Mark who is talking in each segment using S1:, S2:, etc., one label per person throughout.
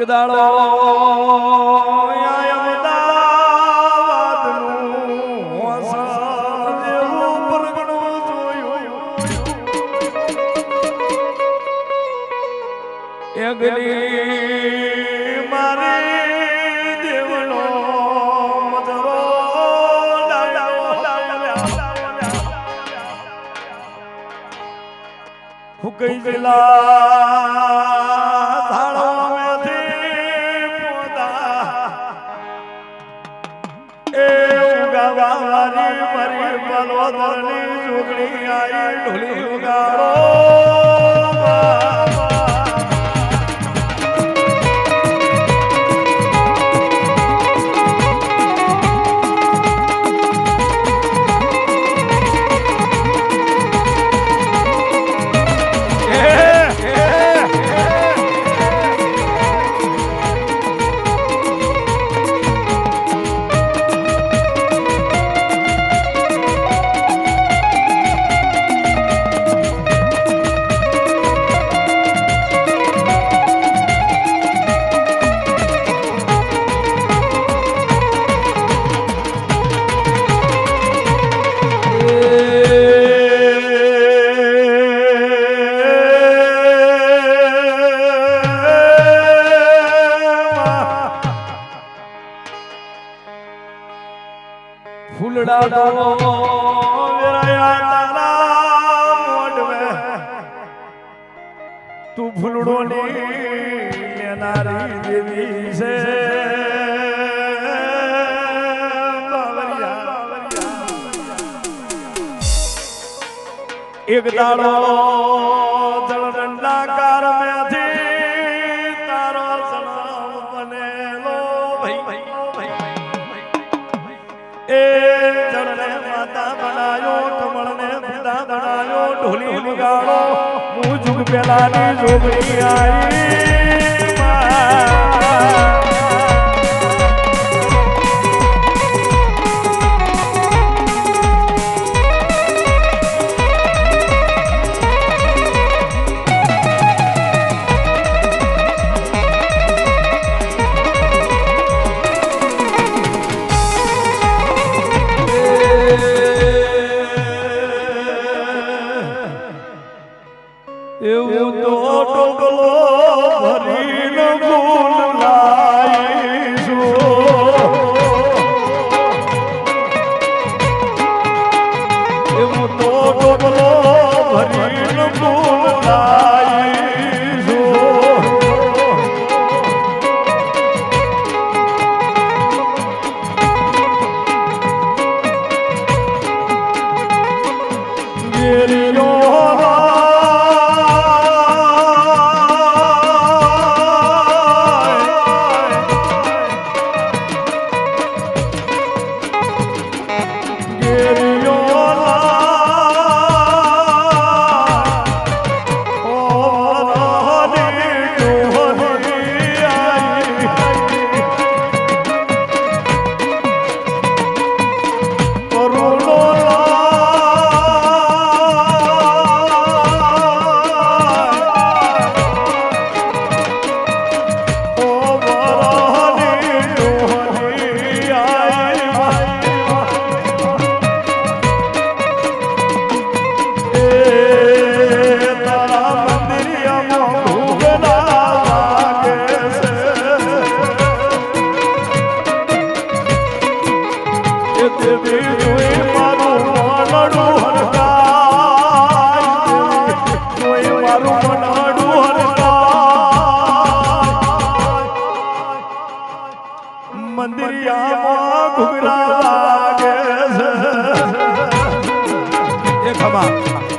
S1: એક દાડો અહીંયા અમદાવાદનું બલવદરની જોગણી તો વેરાયા તારા મોઢવે. તું ફૂલડો ની લેનારી દેવી છે એક દાડો ઢોલી વગાડો હું જુગ પેલાની જોગણી આઈ એવું તો ટોપલો ભરીને ભૂલ Yeah.
S2: મંદિરિયામાં ઘુઘરા એ ખમા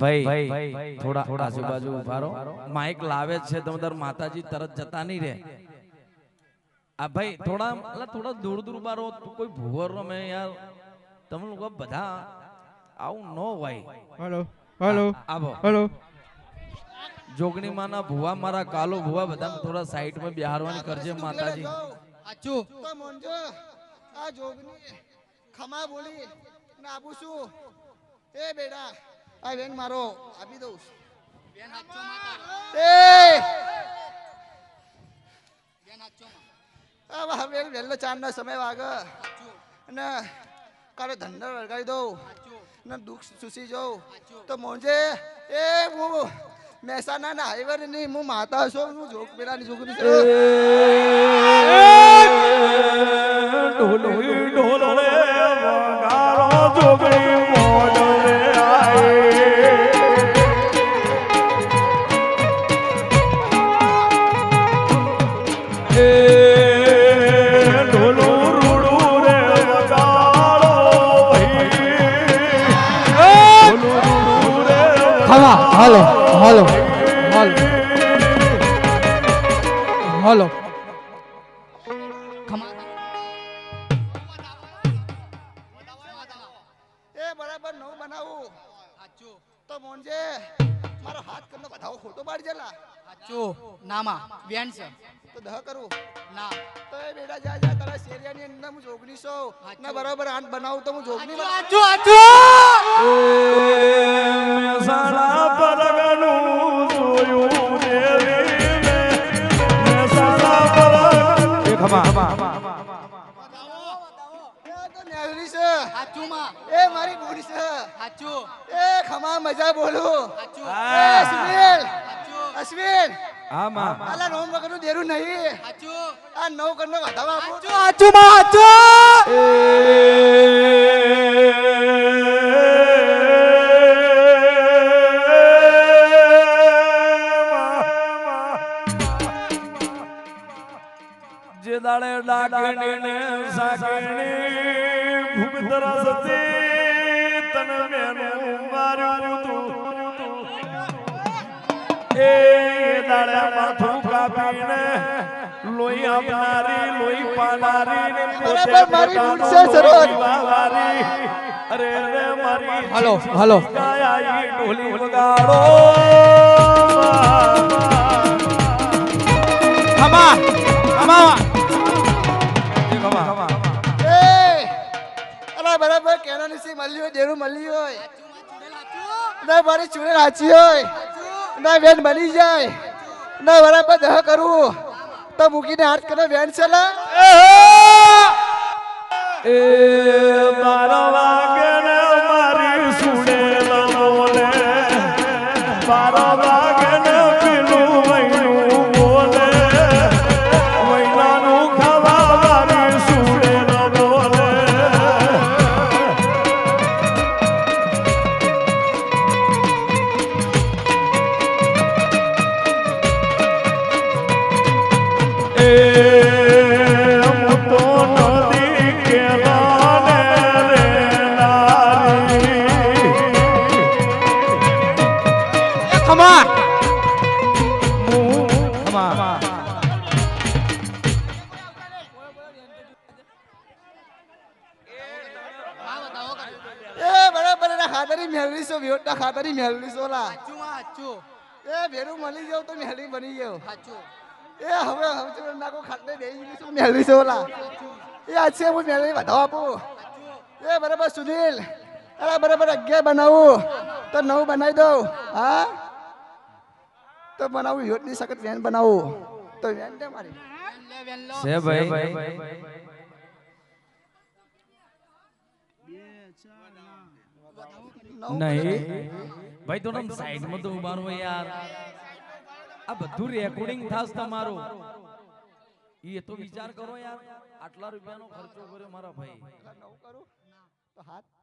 S2: ભાઈ થોડા આજુબાજુ ઊભા રહો. માઇક લાવે છે તો તાર માતાજી તરત જતા નહીં રે આ ભાઈ થોડા અલા થોડા દૂર દૂર ઊભા રહો કોઈ ભૂવર રમે યાર. તમે લોકો બધા આવું ન હોય.
S3: હલો હલો
S2: આવો.
S3: હેલો.
S2: જોગણી માના ભુવા મારા કાલો ભુવા બધા થોડા સાઈડમાં બિહારવાની કરજે માતાજી.
S4: આચું. તો મોંજો આ જોગની ખમા બોલી ને છું એ બેટા આ બેન મારો આપી દઉં. એ! આ હવે વહેલો ચાર નો સમય વાગે. અને કાલે ધંધો લગાડી દઉં. ને દુઃખ સુસી જાઉં. તો મોંજે એ હું મહેસાણા ના હાઈવે ની હું માતા છું હું જોગ પેલાની છોકરી છું
S3: હાલો હાલો હાલો હાલો.
S4: એ બરાબર નવું બનાવું. તો મોંજે મારો હાથ કરનો બધાઓ ખોટો પાડી જેલા
S5: જો નામા. વેણ છે.
S4: તો દહ કરું?
S5: ના.
S4: તો એ બેટા જા જા તારા શેરિયાની અંદર હું જોગની છો. ને બરાબર આંટ બનાવું તો હું જોગની બનાવું.
S5: આચું આચું
S1: મહેસાણા પરગનું જોયું રે મહેસાણા પરગ- એ ખમા.
S4: એ તો નેહરી છે.
S5: આચું માં.
S4: એ મારી બોલી છે.
S5: આચું
S4: એ ખમા મજા બોલું.
S5: આચું
S4: એ સુનિલ.
S5: આચું
S4: હા
S2: માં
S4: આલા નોમ વગરનું દેરું નહીં.
S5: આચું
S4: આ નવ કરનો વધાવા આપું.
S5: આચું આચું માં આચું
S1: દાડે માથું કાપીને લોહી આપનારી લોહી પાનારી ને પોતે
S4: મારી ભૂલ છે.
S1: અરે રે મારી
S3: હાલો હાલો.
S1: ગાયા ઈ ઢોલી વગાડો.
S3: ખમા ખમા
S4: એ બરાબર કેના નીસી મળી હોય દેરું મળી હોય. ના મારી ચૂડે રાચી હોય. ના વેન બની જાય. ના બરાબર દહ કરું. તો મૂકીને હાથ કરે વેન છે
S1: એ મારા
S3: ખમા
S5: માં
S4: એ બરાબર એના ખાતરી મેળવી છો ખાતરી મેળવી છો લા એ ભેરું મળી જાવ તો મેળવી બની જાવ એ હવે હવે નાખો ખાતરે બેસી છું મેળવી છો લા એ આજ છે હું મેળવી વધાવ આપું. એ બરાબર સુનિલ. અરે બરાબર અગિયાર બનાવું. તો નવ બનાવી દઉં. હા? તો બનાવું યોટની સખત વેન બનાવું. તો વેન દે મારી.
S2: છે ભાઈ. નહીં. ભાઈ તો સાઈડમાં તો ઊભા રહો યાર. આ બધું રેકોર્ડિંગ થાસ તમારું. એ તો વિચાર કરો યાર. આટલા રૂપિયાનો ખર્ચો કર્યો મારા ભાઈ.
S4: નવ કરું. તો હાથ